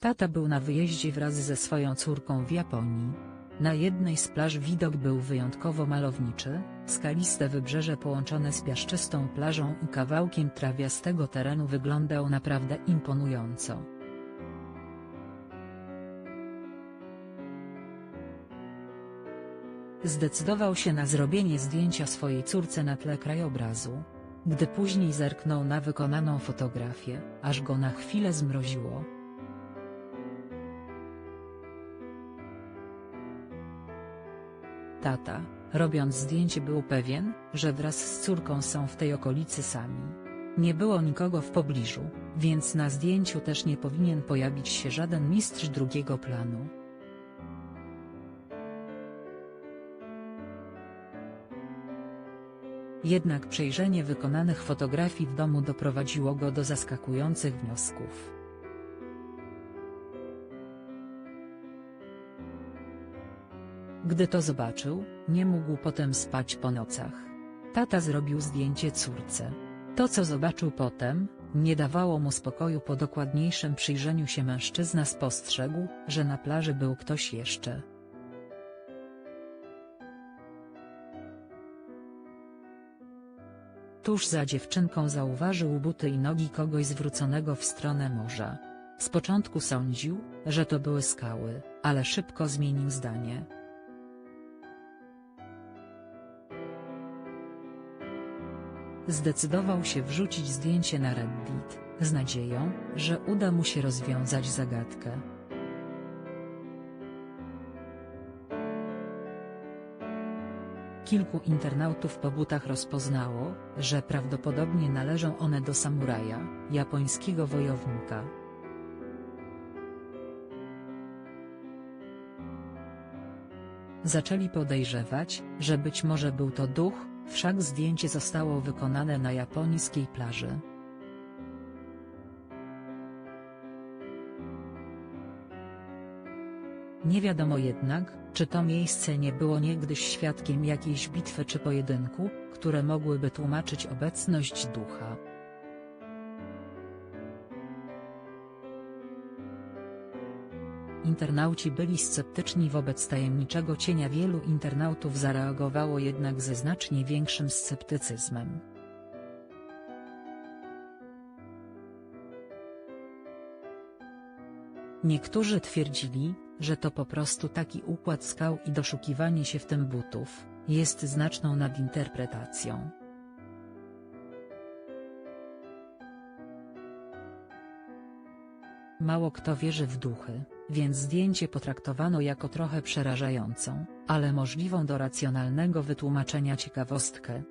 Tata był na wyjeździe wraz ze swoją córką w Japonii. Na jednej z plaż widok był wyjątkowo malowniczy, skaliste wybrzeże połączone z piaszczystą plażą i kawałkiem trawiastego terenu wyglądał naprawdę imponująco. Zdecydował się na zrobienie zdjęcia swojej córce na tle krajobrazu. Gdy później zerknął na wykonaną fotografię, aż go na chwilę zmroziło. Tata, robiąc zdjęcie był pewien, że wraz z córką są w tej okolicy sami. Nie było nikogo w pobliżu, więc na zdjęciu też nie powinien pojawić się żaden mistrz drugiego planu. Jednak przejrzenie wykonanych fotografii w domu doprowadziło go do zaskakujących wniosków. Gdy to zobaczył, nie mógł potem spać po nocach. Tata zrobił zdjęcie córce. To co zobaczył potem, nie dawało mu spokoju po dokładniejszym przyjrzeniu się mężczyzna spostrzegł, że na plaży był ktoś jeszcze. Tuż za dziewczynką zauważył buty i nogi kogoś zwróconego w stronę morza. Z początku sądził, że to były skały, ale szybko zmienił zdanie. Zdecydował się wrzucić zdjęcie na Reddit, z nadzieją, że uda mu się rozwiązać zagadkę. Kilku internautów po butach rozpoznało, że prawdopodobnie należą one do samuraja, japońskiego wojownika. Zaczęli podejrzewać, że być może był to duch, wszak zdjęcie zostało wykonane na japońskiej plaży. Nie wiadomo jednak, czy to miejsce nie było niegdyś świadkiem jakiejś bitwy czy pojedynku, które mogłyby tłumaczyć obecność ducha. Internauci byli sceptyczni wobec tajemniczego cienia wielu internautów zareagowało jednak ze znacznie większym sceptycyzmem. Niektórzy twierdzili, że to po prostu taki układ skał i doszukiwanie się w tym butów, jest znaczną nadinterpretacją. Mało kto wierzy w duchy, więc zdjęcie potraktowano jako trochę przerażającą, ale możliwą do racjonalnego wytłumaczenia ciekawostkę.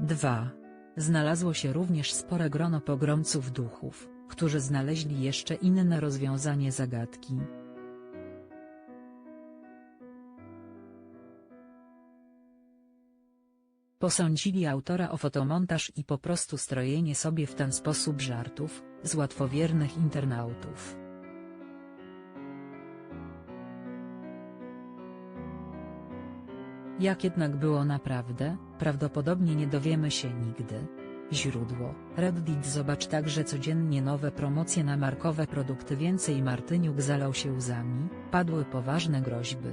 Dwa. Znalazło się również spore grono pogromców duchów, którzy znaleźli jeszcze inne rozwiązanie zagadki. Posądzili autora o fotomontaż i po prostu strojenie sobie w ten sposób żartów, z łatwowiernych internautów. Jak jednak było naprawdę, prawdopodobnie nie dowiemy się nigdy. Źródło, Reddit Zobacz także codziennie nowe promocje na markowe produkty Więcej Martyniuk zalał się łzami, padły poważne groźby.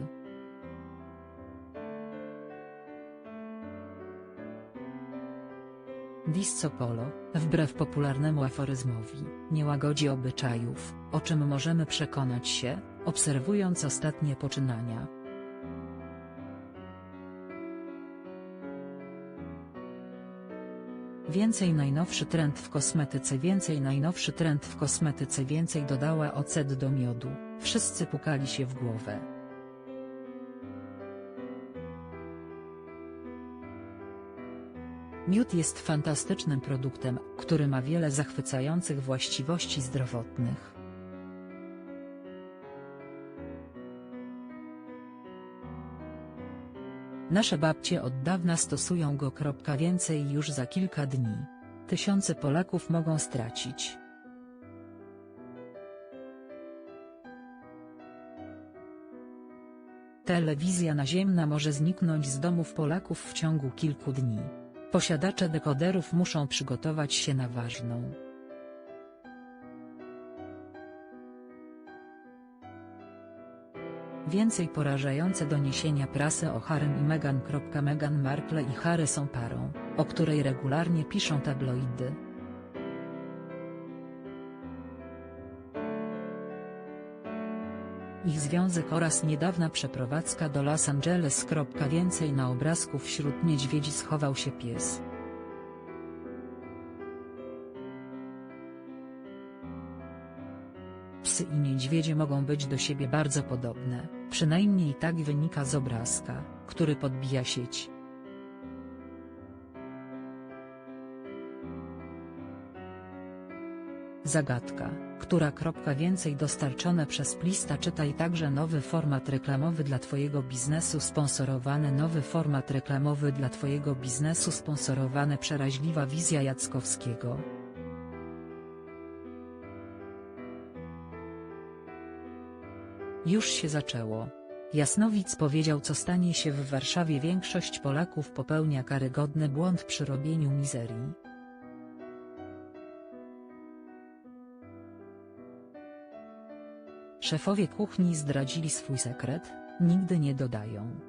Disco Polo, wbrew popularnemu aforyzmowi, nie łagodzi obyczajów, o czym możemy przekonać się, obserwując ostatnie poczynania. Więcej najnowszy trend w kosmetyce Więcej najnowszy trend w kosmetyce Więcej dodała ocet do miodu, wszyscy pukali się w głowę. Miód jest fantastycznym produktem, który ma wiele zachwycających właściwości zdrowotnych. Nasze babcie od dawna stosują go. Więcej już za kilka dni. Tysiące Polaków mogą stracić. Telewizja naziemna może zniknąć z domów Polaków w ciągu kilku dni. Posiadacze dekoderów muszą przygotować się na ważną. Więcej porażające doniesienia prasy o Harrym i Meghan. Meghan Markle i Harry są parą, o której regularnie piszą tabloidy. Ich związek oraz niedawna przeprowadzka do Los Angeles. Więcej na obrazku wśród niedźwiedzi schował się pies. Psy i niedźwiedzie mogą być do siebie bardzo podobne, przynajmniej tak wynika z obrazka, który podbija sieć. Zagadka, która kropka więcej dostarczone przez Plista czytaj także nowy format reklamowy dla Twojego biznesu sponsorowany nowy format reklamowy dla Twojego biznesu sponsorowany przeraźliwa wizja Jackowskiego. Już się zaczęło. Jasnowic powiedział co stanie się w Warszawie większość Polaków popełnia karygodny błąd przy robieniu mizerii. Szefowie kuchni zdradzili swój sekret, nigdy nie dodają.